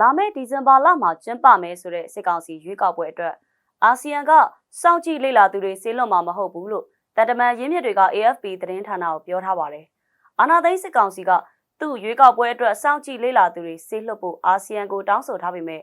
လာမယ့်ဒီဇင်ဘာလမှာကျင်းပမယ်ဆိုတဲ့စစ်ကောင်စီရွေးကောက်ပွဲအတွက်အာဆီယံကစောင့်ကြည့်လေ့လာသူတွေဆေးလွတ်မှာမဟုတ်ဘူးလို့တန်တမန်ရင်းမြစ်တွေက AFP သတင်းဌာနကိုပြောထားပါတယ်။အာနာသိန်းစစ်ကောင်စီကသူ့ရွေးကောက်ပွဲအတွက်စောင့်ကြည့်လေ့လာသူတွေဆေးလွတ်ဖို့အာဆီယံကိုတောင်းဆိုထားပေမဲ့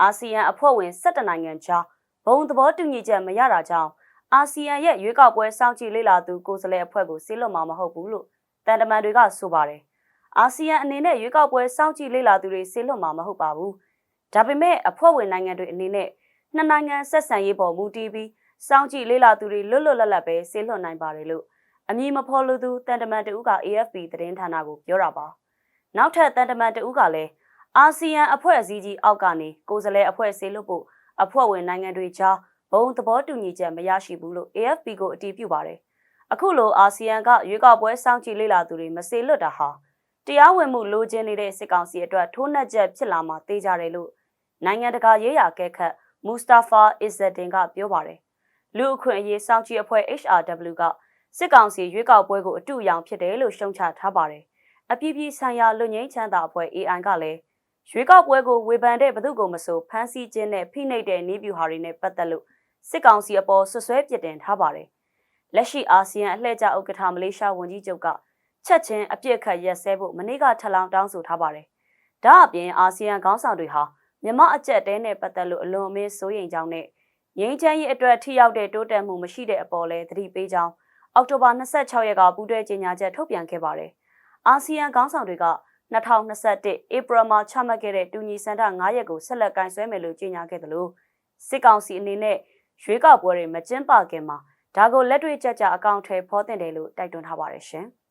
အာဆီယံအဖွဲ့ဝင်17နိုင်ငံကြားဘုံသဘောတူညီချက်မရတာကြောင့်အာဆီယံရဲ့ရွေးကောက်ပွဲစောင့်ကြည့်လေ့လာသူကိုယ်စားလှယ်အဖွဲ့ကိုဆေးလွတ်မှာမဟုတ်ဘူးလို့တန်တမန်တွေကဆိုပါတယ်။ အာဆီယံအနေနဲ့ရွေးကောက်ပွဲစောင့်ကြည့်လေ့လာသူတွေဆေးလွတ်မှာမဟုတ်ပါဘူး။ဒါပေမဲ့အဖွဲ့ဝင်နိုင်ငံတွေအနေနဲ့နှစ်နိုင်ငံဆက်ဆံရေးပေါ်မူတည်ပြီးစောင့်ကြည့်လေ့လာသူတွေလွတ်လွတ်လပ်လပ်ပဲဆေးလွတ်နိုင်ပါတယ်လို့အမည်မဖော်လို့သူတန်တမန်တဦးက AFP သတင်းဌာနကိုပြောတာပါ။နောက်ထပ်တန်တမန်တဦးကလည်းအာဆီယံအဖွဲ့အစည်းကြီးအောက်ကနေကိုယ်စားလှယ်အဖွဲ့ဆေးလွတ်ဖို့အဖွဲ့ဝင်နိုင်ငံတွေကြားဘုံသဘောတူညီချက်မရရှိဘူးလို့ AFP ကိုအတည်ပြုပါတယ်။အခုလိုအာဆီယံကရွေးကောက်ပွဲစောင့်ကြည့်လေ့လာသူတွေမဆေလွတ်တာဟာ တရားဝင်မှုလိုချင်နေတဲ့စစ်ကောင်စီအတွက်ထိုးနှက်ချက်ဖြစ်လာမှာသိကြတယ်လို့နိုင်ငံတကာရေးရာကဲခတ်မူစတာဖာအစ္စဒင်ကပြောပါတယ်။လူအခွင့်အရေးစောင့်ကြည့်အဖွဲ့ HRW ကစစ်ကောင်စီရွေးကောက်ပွဲကိုအတူရောင်ဖြစ်တယ်လို့ရှုံချထားပါတယ်။အပြည်ပြည်ဆိုင်ရာလူငင်းချမ်းသာအဖွဲ့ AI ကလည်းရွေးကောက်ပွဲကိုဝေဖန်တဲ့ဘသူကိုမဆိုဖမ်းဆီးခြင်းနဲ့ဖိနှိပ်တဲ့နည်းဗျူဟာတွေနဲ့ပတ်သက်လို့စစ်ကောင်စီအပေါ်ဆွဆွဲပြစ်တင်ထားပါတယ်။လက်ရှိအာဆီယံအလှည့်ကျဥက္ကဋ္ဌမလေးရှားဝန်ကြီးချုပ်က ချက်ချင်းအပြစ်ခတ်ရက်စဲဖို့မနေ့ကထပ်လောင်းတောင်းဆိုထားပါတယ်။ဒါအပြင်အာဆီယံခေါင်းဆောင်တွေဟာမြန်မာအကြက်တဲနဲ့ပတ်သက်လို့အလွန်အမင်းစိုးရိမ်ကြောင်းနဲ့ငြိမ်းချမ်းရေးအတွက်ထိရောက်တဲ့တိုးတက်မှုမရှိတဲ့အပေါ်လဲသတိပေးကြောင်းအောက်တိုဘာ26ရက်ကပူးတွဲကြေညာချက်ထုတ်ပြန်ခဲ့ပါတယ်။အာဆီယံခေါင်းဆောင်တွေက2021ဧပြီမှာချမှတ်ခဲ့တဲ့တူညီစံတ9ရက်ကိုဆက်လက်ကင်ဆယ်မယ်လို့ကြေညာခဲ့တယ်လို့စစ်ကောင်စီအနေနဲ့ရွေးကောက်ပွဲတွေမကျင်းပခင်မှာဒါကိုလက်တွေ့ကြကြအကောင့်ထဲဖော်တင်တယ်လို့တိုက်တွန်းထားပါတယ်ရှင်။